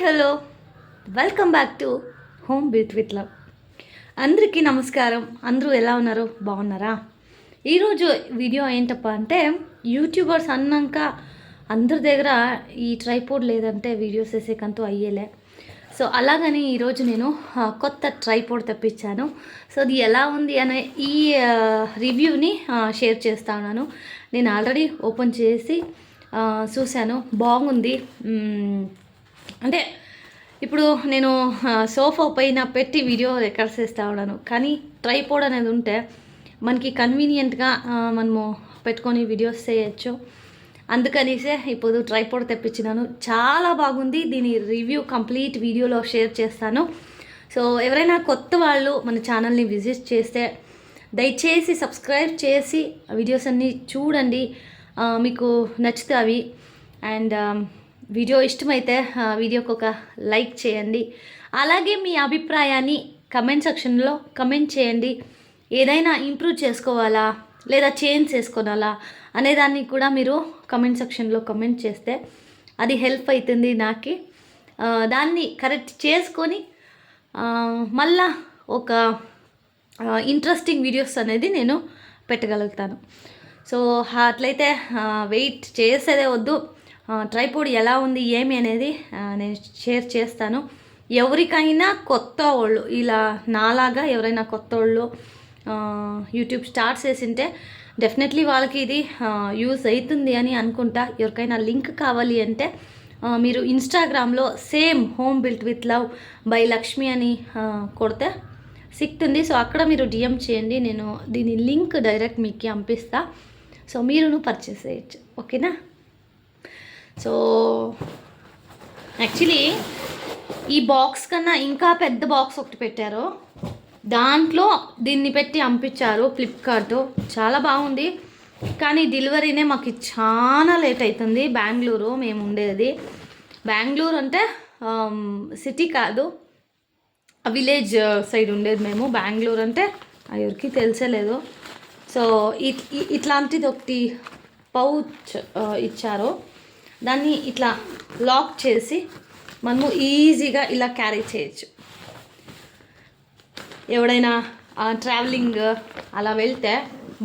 Hello. Welcome back to home built with love అందరికీ నమస్కారం. అందరూ ఎలా ఉన్నారు? బాగున్నారా? ఈరోజు వీడియో ఏంటప్ప అంటే యూట్యూబర్స్ అన్నాక అందరి దగ్గర ఈ ట్రైపోర్డ్ లేదంటే వీడియోస్ వేసేకంతూ అయ్యేలే. సో అలాగని ఈరోజు నేను కొత్త ట్రైపోర్డ్ తెప్పించాను. సో అది ఎలా ఉంది అనే ఈ రివ్యూని షేర్ చేస్తా ఉన్నాను. నేను ఆల్రెడీ ఓపెన్ చేసి చూశాను. బాగుంది. అంటే ఇప్పుడు నేను సోఫా పైన పెట్టి వీడియో రికార్డ్ చేస్తూ ఉన్నాను. కానీ ట్రైపోర్డ్ అనేది ఉంటే మనకి కన్వీనియంట్గా మనము పెట్టుకొని వీడియోస్ చేయొచ్చు. అందుకనిసే ఇప్పుడు ట్రైపోర్డ్ తెప్పించినాను. చాలా బాగుంది. దీని రివ్యూ కంప్లీట్ వీడియోలో షేర్ చేస్తాను. సో ఎవరైనా కొత్త వాళ్ళు మన ఛానల్ని విజిట్ చేస్తే దయచేసి సబ్స్క్రైబ్ చేసి ఆ వీడియోస్ అన్నీ చూడండి. మీకు నచ్చుతావి అండ్ వీడియో ఇష్టమైతే వీడియోకి ఒక లైక్ చేయండి. అలాగే మీ అభిప్రాయాన్ని కమెంట్ సెక్షన్లో కమెంట్ చేయండి. ఏదైనా ఇంప్రూవ్ చేసుకోవాలా? లేదా చేంజ్ చేసుకోవాలా అనేదాన్ని కూడా మీరు కమెంట్ సెక్షన్లో కమెంట్ చేస్తే అది హెల్ప్ అవుతుంది నాకు. దాన్ని కరెక్ట్ చేసుకొని మళ్ళా ఒక ఇంట్రెస్టింగ్ వీడియోస్ అనేది నేను పెట్టగలుగుతాను. సో అట్లయితే వెయిట్ చేసేదే వద్దు. ట్రైపోడ్ ఎలా ఉంది ఏమి అనేది నేను షేర్ చేస్తాను. ఎవరికైనా కొత్త వాళ్ళు ఇలా నాలాగా ఎవరైనా కొత్త వాళ్ళు యూట్యూబ్ స్టార్ట్ చేసింటే డెఫినెట్లీ వాళ్ళకి ఇది యూస్ అవుతుంది అని అనుకుంటా. ఎవరికైనా లింక్ కావాలి అంటే మీరు ఇన్స్టాగ్రామ్లో same home built with love by Lakshmi అని కొడితే సిక్తుంది. సో అక్కడ మీరు డిఎం చేయండి. నేను దీని లింక్ డైరెక్ట్ మీకు పంపిస్తా. సో మీరును పర్చేస్ చేయొచ్చు. ఓకేనా? సో యాక్చువల్లీ ఈ బాక్స్ కన్నా ఇంకా పెద్ద బాక్స్ ఒకటి పెట్టారు. దాంట్లో దీన్ని పెట్టి పంపించారు ఫ్లిప్కార్ట్ చాలా బాగుంది. కానీ డెలివరీనే మాకు చాలా లేట్ అవుతుంది బెంగళూరు మేము ఉండేది. బెంగళూరు అంటే um, సిటీ కాదు. విలేజ్ సైడ్ ఉండేది మేము. బెంగళూరు అంటే ఎవరికి తెలిసేలేదు సో ఇట్ ఇ- ఇట్లాంటిది ఒకటి పౌచ్ uh, ఇచ్చారు. దాన్ని ఇట్లా లాక్ చేసి మనము ఈజీగా ఇలా క్యారీ చేయొచ్చు. ఎవడైనా ట్రావెలింగ్ అలా వెళ్తే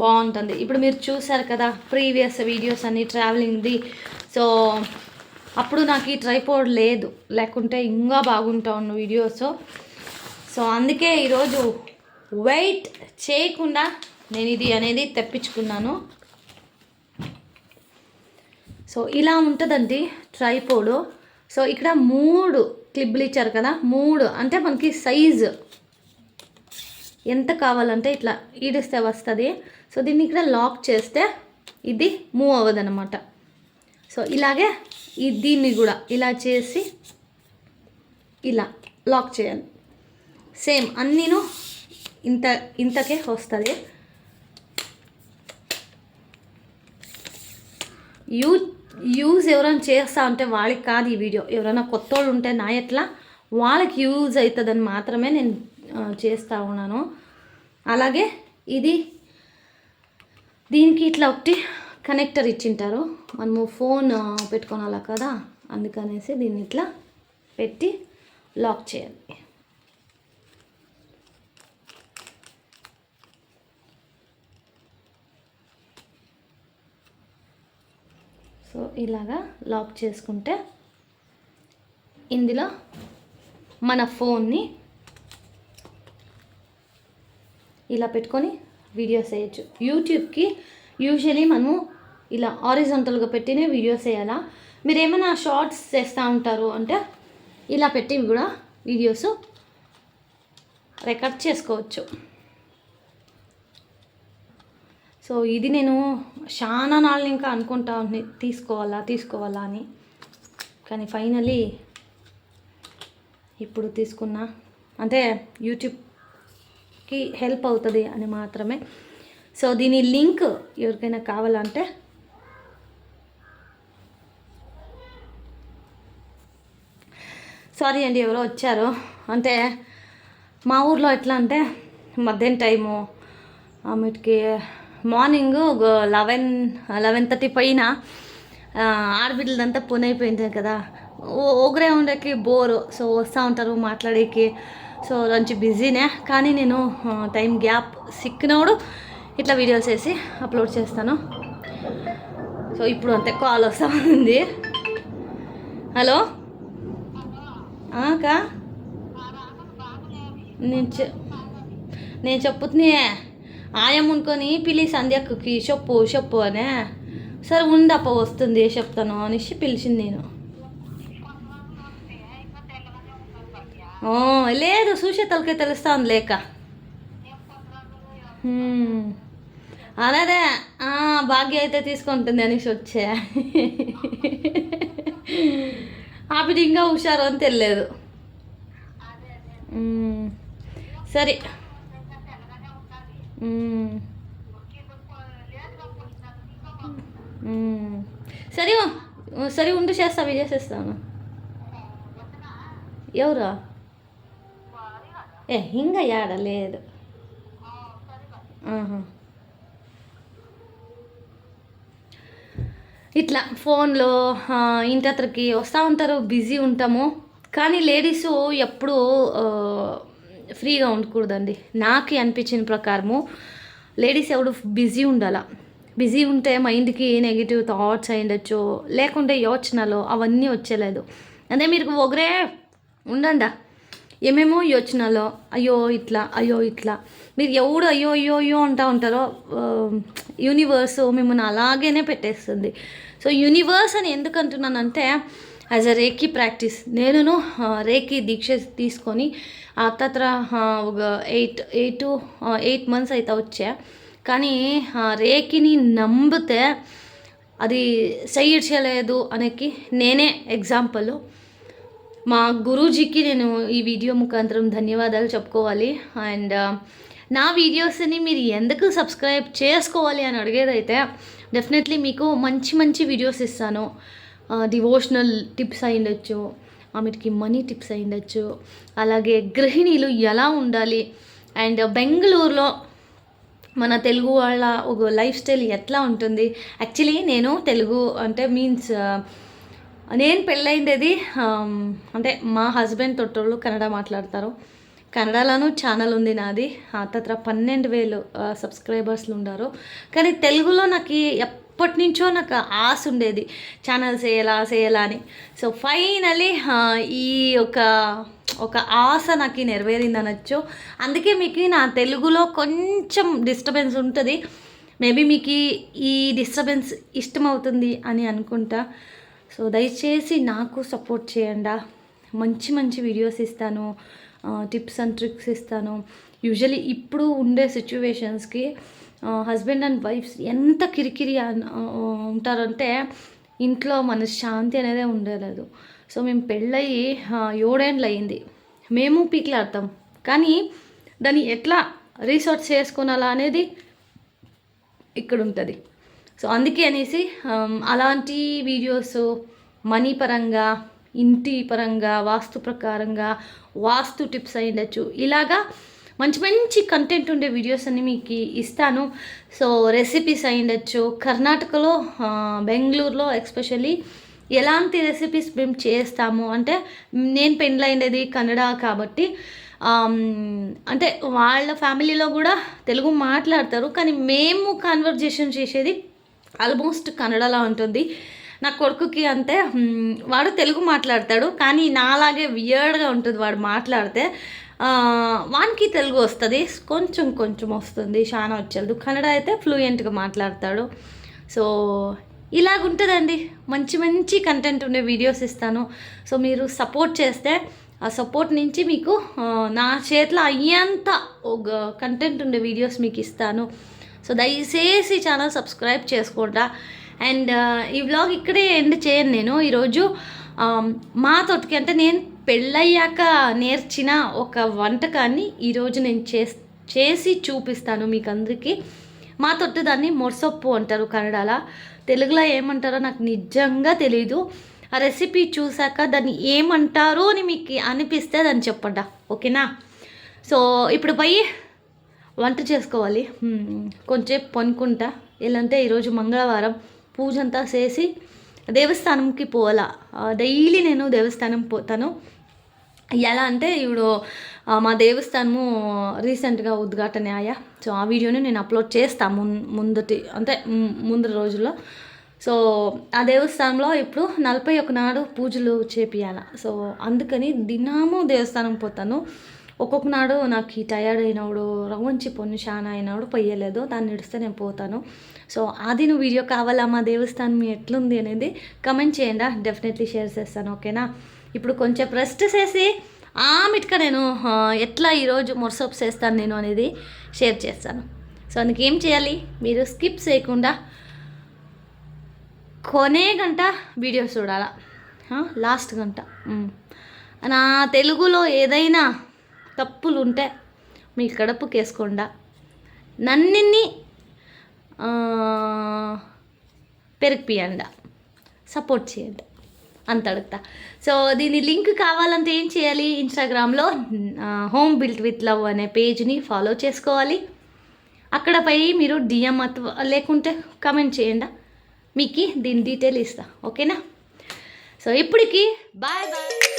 బాగుంటుంది. ఇప్పుడు మీరు చూసారు కదా ప్రీవియస్ వీడియోస్ అన్ని ట్రావెలింగ్ది సో అప్పుడు నాకు ఈ ట్రైపోర్డ్ లేదు. లేకుంటే ఇంకా బాగుంటా ఉన్న వీడియోస్ సో అందుకే ఈరోజు వెయిట్ చేయకుండా నేను ఇది అనేది తెప్పించుకున్నాను. సో ఇలా ఉంటుందండి ట్రైపోడ్ సో ఇక్కడ మూడు క్లిప్లు ఇచ్చారు కదా మూడు. అంటే మనకి సైజు ఎంత కావాలంటే ఇట్లా ఈడిస్తే వస్తుంది. సో దీన్ని ఇక్కడ లాక్ చేస్తే ఇది మూవ్ అవ్వదనమాట సో ఇలాగే ఈ దీన్ని కూడా ఇలా చేసి ఇలా లాక్ చేయాలి. సేమ్ అన్నీను ఇంత ఇంతకే వస్తుంది. యూ యూజ్ ఎవరైనా చేస్తా ఉంటే వాళ్ళకి కాదు ఈ వీడియో. ఎవరైనా కొత్త వాళ్ళు ఉంటే నా ఎట్లా? వాళ్ళకి యూజ్ అవుతుందని మాత్రమే నేను చేస్తూ ఉన్నాను. అలాగే ఇది దీనికి ఇట్లా ఒకటి కనెక్టర్ ఇచ్చింటారు. మనము ఫోన్ ఆ, పెట్టుకోనాలా కదా? అందుకనేసి దీన్ని ఇట్లా పెట్టి లాక్ చేయాలి. సో ఇలాగా లాక్ చేసుకుంటే ఇందులో మన ఫోన్ని ఇలా పెట్టుకొని వీడియోస్ వేయచ్చు. యూట్యూబ్కి యూజువలీ మనము ఇలా ఆరిజంటల్గా పెట్టినే వీడియోస్ వేయాలా? మీరు ఏమైనా షార్ట్స్ చేస్తూ ఉంటారు అంటే ఇలా పెట్టి కూడా వీడియోస్ రికార్డ్ చేసుకోవచ్చు. సో ఇది నేను చాలా నాళ్ళు ఇంకా అనుకుంటా తీసుకోవాలా తీసుకోవాలా అని. కానీ ఫైనలీ ఇప్పుడు తీసుకున్నా. అంటే యూట్యూబ్కి హెల్ప్ అవుతుంది అని మాత్రమే. సో దీని లింక్ ఎవరికైనా కావాలంటే సారీ అండి ఎవరో వచ్చారు. అంటే మా ఊర్లో ఎట్లా అంటే మధ్యాహ్నం టైము ఆమెకి మార్నింగ్ లెవెన్ లెవెన్ థర్టీ పైన ఆడబిడ్డలంతా ఆడబిడ్డలంతా అయిపోయింది కదా. ఓ- ఒకరే ఉండేకి బోరు. సో వస్తూ ఉంటారు మాట్లాడేకి. సో మంచి బిజీనే. కానీ నేను టైం గ్యాప్ సిక్కినప్పుడు ఇట్లా వీడియోస్ వేసి అప్లోడ్ చేస్తాను. సో ఇప్పుడు అంత కాల్ వస్తూ ఉంది. హలో? అక్క? నేను చె నేను చెప్పుతున్నాయే ఆయం పిలి సంధ్యకి చెప్పు చెప్పు అనే. సరే ఉందప్ప వస్తుంది చెప్తాను అనేసి పిలిచింది నేను. ఓ, లేదు చూసే తలకే తెలుస్తా ఉంది లేక హ్మ్. అలాదే భాగ్య అయితే తీసుకుంటుంది అనేసి వచ్చే. ఆపిడ ఇంకా హుషారు అని తెలియదు సరే. సరే సరే ఉండు చేస్తా విజయ్ ఎవరా? ఏ ఇంకా యాడ లేదు. ఇట్లా ఫోన్లో ఇంటి అతనికి వస్తూ ఉంటారు బిజీ ఉంటాము. కానీ లేడీస్ ఎప్పుడూ ఫ్రీగా ఉండకూడదండి. నాకు అనిపించిన ప్రకారము లేడీస్ ఎవడు బిజీ ఉండాల. బిజీ ఉంటే మైండ్కి నెగిటివ్ థాట్స్ అయ్యుండొచ్చు లేకుంటే యోచనలు అవన్నీ వచ్చేలేదు. అదే మీరు ఒకరే ఉండండా. ఏమేమో యోచనలో అయ్యో ఇట్లా అయ్యో ఇట్లా. మీరు ఎవడు అయ్యో అయ్యో అయ్యో అంటూ ఉంటారో యూనివర్స్ మిమ్మల్ని అలాగేనే పెట్టేస్తుంది. సో యూనివర్స్ అని ఎందుకు అంటున్నానంటే యాజ్ అ రేకి ప్రాక్టీస్ నేనును ఆ, రేకి దీక్ష తీసుకొని ఆ తత్ర ఒక eight eight to eight months అయితే వచ్చా. కానీ రేకిని నమ్మితే అది చేయలేదు అనేకి నేనే ఎగ్జాంపుల్ మా గురూజీకి నేను ఈ వీడియో ముఖాంతరం ధన్యవాదాలు చెప్పుకోవాలి. అండ్ నా వీడియోస్ని మీరు ఎందుకు సబ్స్క్రైబ్ చేసుకోవాలి అని అడిగేదైతే డెఫినెట్లీ మీకు మంచి మంచి వీడియోస్ ఇస్తాను. డివోషనల్ టిప్స్ అయి ఉండొచ్చు ఆమెకి మనీ టిప్స్ అయి ఉండొచ్చు అలాగే గృహిణీలు ఎలా ఉండాలి అండ్ బెంగళూరులో మన తెలుగు వాళ్ళ ఒక లైఫ్ స్టైల్ ఎట్లా ఉంటుంది? యాక్చువల్లీ నేను తెలుగు అంటే మీన్స్ నేను పెళ్ళైంది అంటే మా హస్బెండ్ తొట్టోళ్ళు కన్నడ మాట్లాడతారు. కన్నడలోనూ ఛానల్ ఉంది నాది. ఆ తర్వాత పన్నెండు వేలు సబ్స్క్రైబర్స్లు ఉన్నారు కానీ తెలుగులో నాకు ఎప్పటి నుంచో నాకు ఆశ ఉండేది. ఛానల్ చేయాలా చేయాలా అని. సో ఫైనలీ ఈ ఒక ఒక ఆశ నాకు నెరవేరింది అనొచ్చు. అందుకే మీకు నా తెలుగులో కొంచెం డిస్టర్బెన్స్ ఉంటుంది. మేబీ మీకు ఈ- ఈ డిస్టర్బెన్స్ ఇష్టమవుతుంది అని అనుకుంటా. సో దయచేసి నాకు సపోర్ట్ చేయండి. మంచి మంచి వీడియోస్ ఇస్తాను. టిప్స్ అండ్ ట్రిక్స్ ఇస్తాను. యూజువలీ ఇప్పుడు ఉండే సిచ్యువేషన్స్కి హస్బెండ్ అండ్ వైఫ్స్ ఎంత కిరికిరి ఉంటారంటే ఇంట్లో మనశ్శాంతి అనేది ఉండలేదు. సో మేము పెళ్ళయి ఏడేండ్లు అయింది మేము పీక్లాడతాం. కానీ దాన్ని ఎట్లా రీసెర్చ్ చేసుకోనాలా అనేది ఇక్కడ ఉంటుంది సో అందుకే అనేసి అలాంటి వీడియోస్ మనీ పరంగా ఇంటి పరంగా వాస్తు ప్రకారంగా వాస్తు టిప్స్ అయి ఉండొచ్చు ఇలాగా మంచి మంచి కంటెంట్ ఉండే వీడియోస్ అన్ని మీకు ఇస్తాను. సో రెసిపీస్ అయ్యిండొచ్చు. కర్ణాటకలో బెంగళూరులో ఎస్పెషల్లీ ఎలాంటి రెసిపీస్ మేము చేస్తాము? అంటే నేను పెళ్ళైనది కన్నడ కాబట్టి అంటే వాళ్ళ ఫ్యామిలీలో కూడా తెలుగు మాట్లాడతారు. కానీ మేము కాన్వర్జేషన్ చేసేది ఆల్మోస్ట్ కన్నడలా ఉంటుంది. నా కొడుకుకి అంతే. వాడు తెలుగు మాట్లాడతాడు. కానీ నాలాగే వియర్డ్గా ఉంటుంది వాడు మాట్లాడితే. వానికి తెలుగు వస్తుంది. కొంచెం కొంచెం వస్తుంది. చాలా వచ్చేది. కన్నడ అయితే ఫ్లూయెంట్గా మాట్లాడతాడు. సో ఇలాగుంటుందండి. మంచి మంచి కంటెంట్ ఉండే వీడియోస్ ఇస్తాను. సో మీరు సపోర్ట్ చేస్తే ఆ సపోర్ట్ నుంచి మీకు నా చేతిలో అయ్యేంత ఒక కంటెంట్ ఉండే వీడియోస్ మీకు ఇస్తాను. సో దయచేసి ఛానల్ సబ్స్క్రైబ్ చేసుకోండా. అండ్ ఈ వ్లాగ్ ఇక్కడే ఎండ్ చేయను నేను. ఈరోజు మా తోటికి అంటే నేను పెళ్ళయ్యాక నేర్చిన ఒక వంటకాన్ని ఈరోజు నేను చేస్ చేసి చూపిస్తాను మీకు అందరికీ మా తొట్టు దాన్ని మొరసొప్పు అంటారు కన్నడలో. తెలుగులో ఏమంటారో నాకు నిజంగా తెలీదు. ఆ రెసిపీ చూసాక దాన్ని ఏమంటారో అని మీకు అనిపిస్తే దాన్ని చెప్పండి ఓకేనా? సో ఇప్పుడు పోయి వంట చేసుకోవాలి. కొంచెం పనుకుంటా. ఎలాంటే ఈరోజు మంగళవారం. పూజ అంతా చేసి దేవస్థానంకి పోవాలా? డైలీ నేను దేవస్థానం పోతాను. ఎలా అంటే ఇప్పుడు మా దేవస్థానము రీసెంట్గా ఉద్ఘాటన అయ్యా. సో ఆ వీడియోని నేను అప్లోడ్ చేస్తాను ముం ముందటి అంటే ముందు రోజుల్లో. సో ఆ దేవస్థానంలో ఇప్పుడు నలభై ఒక నాడు పూజలు చేపియాల సో అందుకని దినము దేవస్థానం పోతాను. ఒక్కొక్క నాడు నాకు ఈ టయర్డ్ అయినప్పుడు రవ్వంచి పొన్ను షాన్ అయినప్పుడు పొయ్యలేదు దాన్ని నిడిస్తే నేను పోతాను. సో అది నువ్వు వీడియో కావాలా మా దేవస్థానం ఎట్లుంది అనేది కమెంట్ చేయండి. డెఫినెట్లీ షేర్ చేస్తాను ఓకేనా? ఇప్పుడు కొంచెం రెస్ట్ చేసి ఆ మిట్క నేను ఎట్లా ఈరోజు మొరసప్ చేస్తాను నేను అనేది షేర్ చేస్తాను. సో అందుకు ఏం చేయాలి? మీరు స్కిప్ చేయకుండా కొనే గంట వీడియో చూడాలా? లాస్ట్ గంట. నా తెలుగులో ఏదైనా తప్పులు ఉంటే మీ కడుపుకి వేసుకోండా నన్నిన్ని సపోర్ట్ చేయండి. అంత అడుగుతా సో దీని లింక్ కావాలంటే ఏం చేయాలి? ఇన్స్టాగ్రామ్లో హోమ్ బిల్ట్ విత్ లవ్ అనే పేజ్ని ఫాలో చేసుకోవాలి. అక్కడ పోయి మీరు డిఎం అథవా లేకుంటే కమెంట్ చేయండి. మీకు దీని డీటెయిల్ ఇస్తా. ఓకేనా? సో ఇప్పటికి బాయ్ బాయ్.